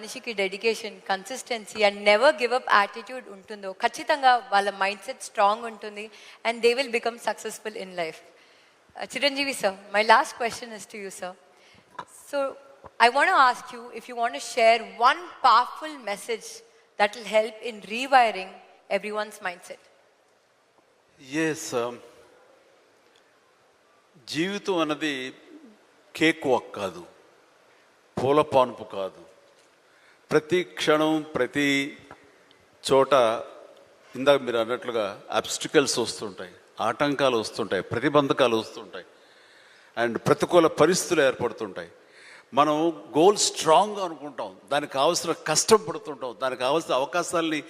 మనిషికి dedication consistency and never give up attitude ఉంటుందో ఖచ్చితంగా వాళ్ళ మైండ్ సెట్ స్ట్రాంగ్ ఉంటుంది and they will become successful in life Chiranjeevi sir my last question is to you sir so I want ask you if you want share one powerful message that will help in rewiring everyone's mindsets జీవితం అన్నది cake walk కాదు పూల పానుపు కాదు. ప్రతి క్షణం ప్రతి చోట ఇందాక మీరు అన్నట్లుగా అబ్స్టికల్స్ వస్తుంటాయి ఆటంకాలు వస్తుంటాయి ప్రతిబంధకాలు వస్తుంటాయి అండ్ ప్రతికూల పరిస్థితులు ఏర్పడుతుంటాయి. మనం గోల్ స్ట్రాంగ్ అనుకుంటాం దానికి కావాల్సిన కష్టం పడుతుంటాం దానికి కావాల్సిన అవకాశాలని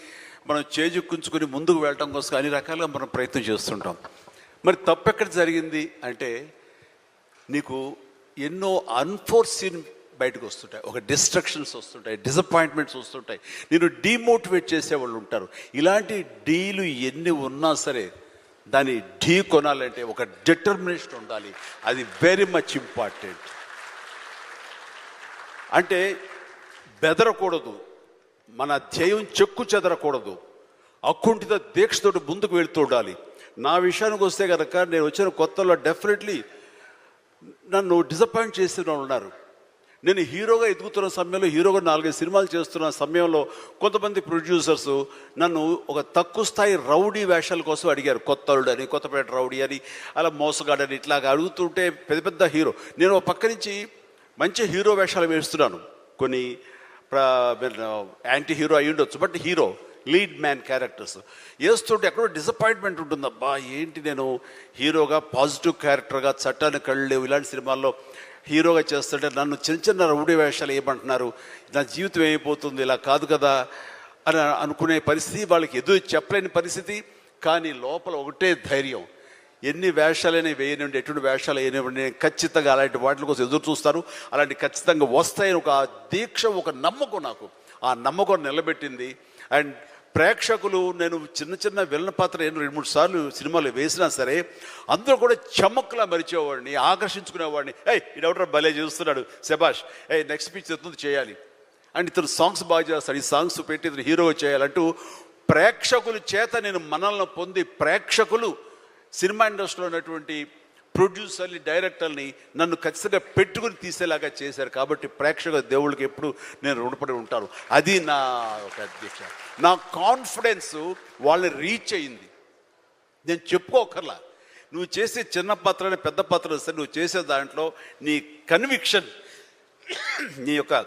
మనం చేజుక్కుంచుకొని ముందుకు వెళ్ళటం కోసం అన్ని రకాలుగా మనం ప్రయత్నం చేస్తుంటాం. మరి తప్పెక్కడ జరిగింది అంటే నీకు ఎన్నో అన్ఫోర్సీన్ బయటకు వస్తుంటాయి. ఒక డిస్ట్రక్షన్స్ వస్తుంటాయి డిసప్పాయింట్మెంట్స్ వస్తుంటాయి. నేను డీమోటివేట్ చేసేవాళ్ళు ఉంటారు. ఇలాంటి డీలు ఎన్ని ఉన్నా సరే దాన్ని ఢీ కొనాలంటే ఒక డిటర్మినేషన్ ఉండాలి. అది వెరీ మచ్ ఇంపార్టెంట్ అంటే బెదరకూడదు. మన ధ్యేయం చెక్కు చెదరకూడదు. అకుంఠిత దీక్షతోటి ముందుకు వెళ్తూ ఉండాలి. నా విషయానికి వస్తే కనుక నేను వచ్చిన కొత్తలో డెఫినెట్లీ నన్ను డిసప్పాయింట్ చేసిన వాళ్ళు ఉన్నారు. నేను హీరోగా ఎదుగుతున్న సమయంలో హీరోగా నాలుగైదు సినిమాలు చేస్తున్న సమయంలో కొంతమంది ప్రొడ్యూసర్స్ నన్ను ఒక తక్కువ స్థాయి రౌడీ వేషాల కోసం అడిగారు. కొత్తలుడు అని కొత్తపేట రౌడీ అని అలా మోసగాడని ఇట్లా అడుగుతుంటే పెద్ద పెద్ద హీరో. నేను ఒక పక్క నుంచి మంచి హీరో వేషాలు వేస్తున్నాను. కొన్ని యాంటీ హీరో అయి ఉండొచ్చు but hero lead man characters వేస్తుంటే ఎక్కడో డిసప్పాయింట్మెంట్ ఉంటుంది. అబ్బా ఏంటి నేను హీరోగా పాజిటివ్ క్యారెక్టర్గా చట్టానికి కళ్ళు ఇలాంటి సినిమాల్లో హీరోగా చేస్తుంటే నన్ను చిన్న చిన్న రౌడీ వేషాలు ఏమంటున్నారు నా జీవితం ఏమైపోతుంది? ఇలా కాదు కదా అని అనుకునే పరిస్థితి వాళ్ళకి ఎదురు చెప్పలేని పరిస్థితి. కానీ లోపల ఒకటే ధైర్యం. ఎన్ని వేషాలైనా వేయనివ్వండి ఎటువంటి వేషాలు వేయనివ్వండి. నేను ఖచ్చితంగా అలాంటి వాటి కోసం ఎదురు చూస్తాను అలాంటి ఖచ్చితంగా వస్తాయని ఒక దీక్ష ఒక నమ్మకం నాకు. ఆ నమ్మకం నిలబెట్టింది. అండ్ ప్రేక్షకులు నేను చిన్న చిన్న విలన పాత్ర ఎన్నో రెండు మూడు సార్లు సినిమాలు వేసినా సరే అందరూ కూడా చమక్కులా మరిచేవాడిని ఆకర్షించుకునేవాడిని. ఏయ్ ఇడెవడో భలే చేస్తున్నాడు శభాష్. ఏ నెక్స్ట్ పిక్చర్ ఎత్తుంది చేయాలి. అండ్ ఇతను సాంగ్స్ బాగా చేస్తాడు ఈ సాంగ్స్ పెట్టి ఇతను హీరో చేయాలంటూ ప్రేక్షకుల చేత నేను మనల్ని పొంది ప్రేక్షకులు సినిమా ఇండస్ట్రీలో ఉన్నటువంటి ప్రొడ్యూసర్ని డైరెక్టర్ని నన్ను ఖచ్చితంగా పెట్టుకుని తీసేలాగా చేశారు. కాబట్టి ప్రేక్షక దేవుళ్ళకి ఎప్పుడు నేను రుణపడి ఉంటాను. అది నా ఒక అధ్యక్ష. నా కాన్ఫిడెన్స్ వాళ్ళని రీచ్ అయింది. నేను చెప్పుకోకర్లా. నువ్వు చేసే చిన్న పాత్ర పెద్ద పాత్ర సరే నువ్వు చేసే దాంట్లో నీ కన్విక్షన్ నీ యొక్క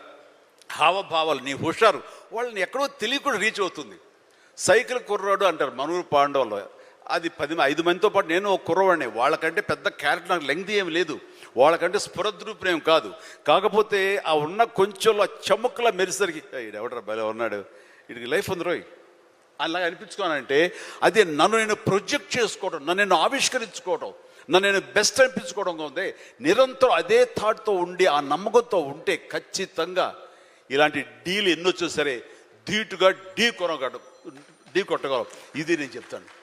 హావభావాలు నీ హుషారు వాళ్ళని ఎక్కడో తెలియకుండా రీచ్ అవుతుంది. సైకిల్ కుర్రాడు అంటారు మనూరు పాండవులు అది పది ఐదు మందితో పాటు నేను ఒక కుర్రవాడిని. వాళ్ళకంటే పెద్ద క్యారెక్టర్ నాకు లెంగ్త్ ఏం లేదు. వాళ్ళకంటే స్ఫురద్రూపేం కాదు. కాకపోతే ఆ ఉన్న కొంచెంలో చెమ్మక్కల మెరిసరికి ఎవడరా బలే ఉన్నాడు. ఇడికి లైఫ్ ఉంది రోయ్. అలా అనిపించుకోనంటే అది నన్ను నేను ప్రొజెక్ట్ చేసుకోవడం నన్ను నేను ఆవిష్కరించుకోవడం నన్ను నేను బెస్ట్ అనిపించుకోవడం ఉంది. నిరంతరం అదే థాట్తో ఉండి ఆ నమ్మకంతో ఉంటే ఖచ్చితంగా ఇలాంటి డీలు ఎన్నొచ్చో సరే ధీటుగా ఢీ కొనగడం ఢీ కొట్టగలం. ఇది నేను చెప్తాను.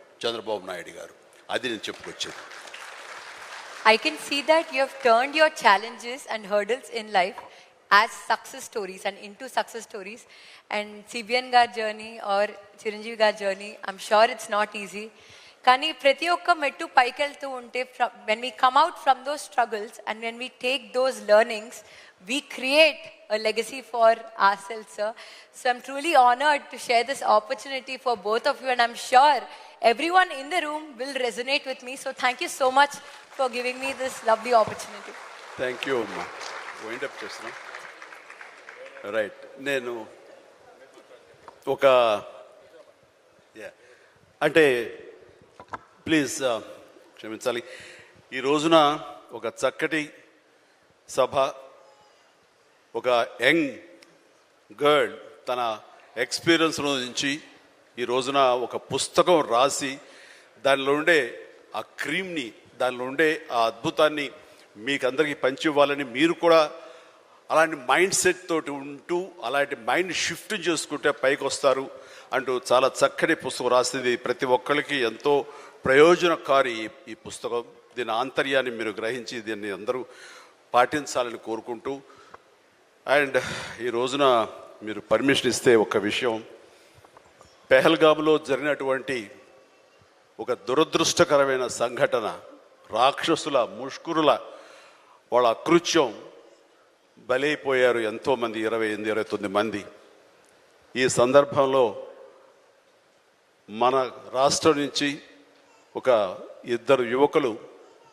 చంద్రబాబు నాయుడు గారు అది నేను చెప్పుకొచ్చేది I can see that you have turned your challenges and hurdles in life as success stories and into success stories. And CBN gar journey or Chiranjeevi gar journey, I'm sure it's not easy. కానీ ప్రతి ఒక్క మెట్టు పైకి వెళ్తూ ఉంటే when we come out from those struggles and when we take those learnings we create a legacy for ourselves, sir. So I'm truly honored to share this opportunity for both of you, and I'm sure everyone in the room will resonate with me. So thank you so much for giving me this lovely opportunity. Thank you అమ్మా wind up చేస్తున్నా right నేను ఒక అంటే please క్షమించాలి ఈ రోజున ఒక చక్కటి సభ ఒక యంగ్ గర్ల్ తన ఎక్స్పీరియన్స్ నుంచి ఈ రోజున ఒక పుస్తకం రాసి దానిలో ఉండే ఆ క్రీమ్ని దానిలో ఉండే ఆ అద్భుతాన్ని మీకు అందరికీ పంచి ఇవ్వాలని మీరు కూడా అలాంటి మైండ్ సెట్ తోటి ఉంటూ అలాంటి మైండ్ షిఫ్ట్ చేసుకుంటే పైకి వస్తారు అంటూ చాలా చక్కటి పుస్తకం రాసింది. ప్రతి ఒక్కరికి ఎంతో ప్రయోజనకారి ఈ పుస్తకం. దీని ఆంతర్యాన్ని మీరు గ్రహించి దీన్ని అందరూ పాటించాలని కోరుకుంటూ. అండ్ ఈ రోజున మీరు పర్మిషన్ ఇస్తే ఒక విషయం. పెహల్గాములో జరిగినటువంటి ఒక దురదృష్టకరమైన సంఘటన రాక్షసుల ముష్కురుల వాళ్ళ అకృత్యం బలైపోయారు ఎంతోమంది ఇరవై ఎనిమిది ఇరవై తొమ్మిది మంది. ఈ సందర్భంలో మన రాష్ట్రం నుంచి ఒక ఇద్దరు యువకులు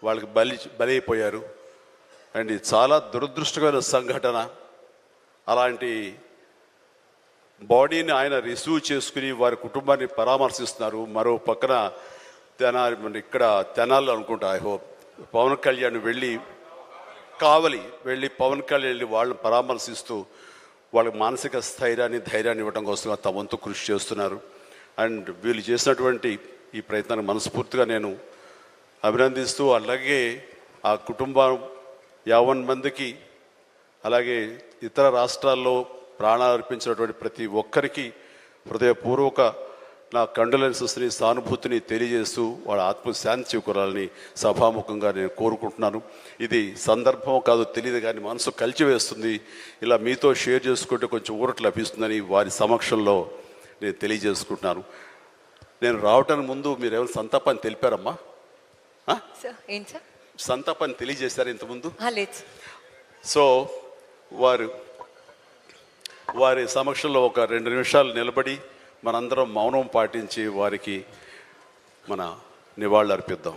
వాళ్ళకి బలి బలైపోయారు. అండ్ చాలా దురదృష్టకరమైన సంఘటన. అలాంటి బాడీని ఆయన రిసీవ్ చేసుకుని వారి కుటుంబాన్ని పరామర్శిస్తున్నారు. మరో పక్కన తెనాలి ఇక్కడ తెనాలి అనుకుంటా ఐ హోప్ పవన్ కళ్యాణ్ వెళ్ళి కావలి వెళ్ళి పవన్ కళ్యాణ్ వెళ్ళి వాళ్ళని పరామర్శిస్తూ వాళ్ళకి మానసిక స్థైర్యాన్ని ధైర్యాన్ని ఇవ్వడం కోసం తమ వంతు కృషి చేస్తున్నారు. అండ్ వీళ్ళు చేసినటువంటి ఈ ప్రయత్నాన్ని మనస్ఫూర్తిగా నేను అభినందిస్తూ అలాగే ఆ కుటుంబం యావన్ మందికి అలాగే ఇతర రాష్ట్రాల్లో ప్రాణాలు అర్పించినటువంటి ప్రతి ఒక్కరికి హృదయపూర్వక నా కండోలెన్సెస్ని సానుభూతిని తెలియజేస్తూ వాళ్ళ ఆత్మ శాంతి చేకూరాలని సభాముఖంగా నేను కోరుకుంటున్నాను. ఇది సందర్భం కాదు తెలియదు కానీ మనసు కలిచివేస్తుంది. ఇలా మీతో షేర్ చేసుకుంటే కొంచెం ఊరట లభిస్తుందని వారి సమక్షంలో నేను తెలియజేసుకుంటున్నాను. నేను రావటానికి ముందు మీరు ఏమైనా సంతాపాన్ని తెలిపారమ్మా? సంతాపాన్ని తెలియజేశారు ఇంతకుముందు. సో వారు వారి సమక్షంలో ఒక రెండు నిమిషాలు నిలబడి మనందరం మౌనం పాటించి వారికి మన నివాళులు అర్పిద్దాం